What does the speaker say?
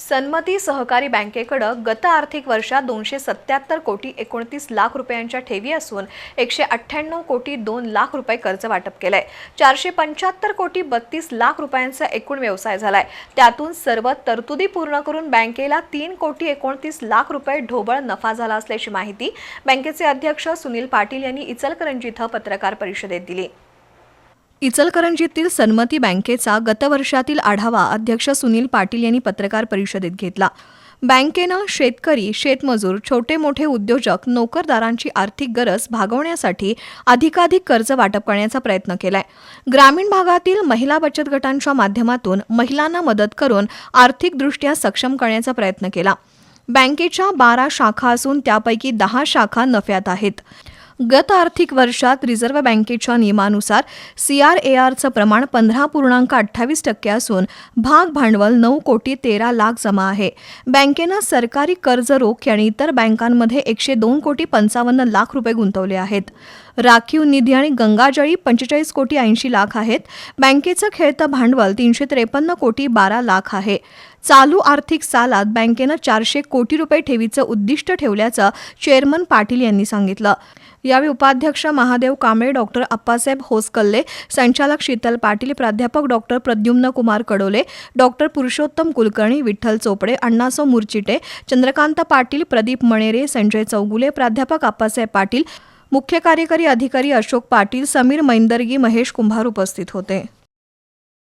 सन्मती सहकारी बँकेकडं गत आर्थिक वर्षात दोनशे सत्याहत्तर कोटी एकोणतीस लाख रुपयांच्या ठेवी असून एकशे अठ्ठ्याण्णव कोटी दोन लाख रुपये कर्ज वाटप केलंय. चारशे पंच्याहत्तर कोटी बत्तीस लाख रुपयांचा एकूण व्यवसाय झालाय. त्यातून सर्व तरतुदी पूर्ण करून बँकेला तीन कोटी एकोणतीस लाख रुपये ढोबळ नफा झाला असल्याची माहिती बँकेचे अध्यक्ष सुनील पाटील यांनी इचलकरंजी इथं पत्रकार परिषदेत दिली. इचलकरंजीतील सन्मती बँकेचा गतवर्षातील आढावा अध्यक्ष सुनील पाटील यांनी पत्रकार परिषदेत घेतला. बँकेनं शेतकरी शेतमजूर छोटे मोठे उद्योजक नोकरदारांची आर्थिक गरज भागवण्यासाठी अधिकाधिक कर्ज वाटप करण्याचा प्रयत्न केलाय. ग्रामीण भागातील महिला बचत गटांच्या माध्यमातून महिलांना मदत करून आर्थिकदृष्ट्या सक्षम करण्याचा प्रयत्न केला. बँकेच्या बारा शाखा असून त्यापैकी दहा शाखा नफ्यात आहेत. गत आर्थिक वर्षात रिझर्व्ह बँकेच्या नियमानुसार सी आर ए आरचं प्रमाण पंधरा पूर्णांक अठ्ठावीस टक्के असून भाग भांडवल नऊ कोटी तेरा लाख जमा आहे. बँकेनं सरकारी कर्ज रोख आणि इतर बँकांमध्ये एकशे दोन कोटी पंचावन्न लाख रुपये गुंतवले आहेत. राखीव निधी आणि गंगाजळी पंचेचाळीस कोटी ऐंशी लाख आहेत. बँकेचं खेळतं भांडवल तीनशे त्रेपन्न कोटी बारा लाख आहे. चालू आर्थिक सालात बँकेनं चारशे कोटी रुपये ठेवीचं उद्दिष्ट ठेवल्याचं चेअरमन पाटील यांनी सांगितलं. यावेळी उपाध्यक्ष महादेव कांबळे डॉक्टर अप्पासाहेब होसकल्ले संचालक शीतल पाटील प्राध्यापक डॉक्टर प्रद्युम्न कुमार कडोले डॉक्टर पुरुषोत्तम कुलकर्णी विठ्ठल चोपडे अण्णासो मुरचिटे चंद्रकांत पाटील प्रदीप मणेरे संजय चौगुले प्राध्यापक अप्पासाहेब पाटील मुख्य कार्यकारी अधिकारी अशोक पाटील समीर मैंदर्गी महेश कुंभार उपस्थित होते.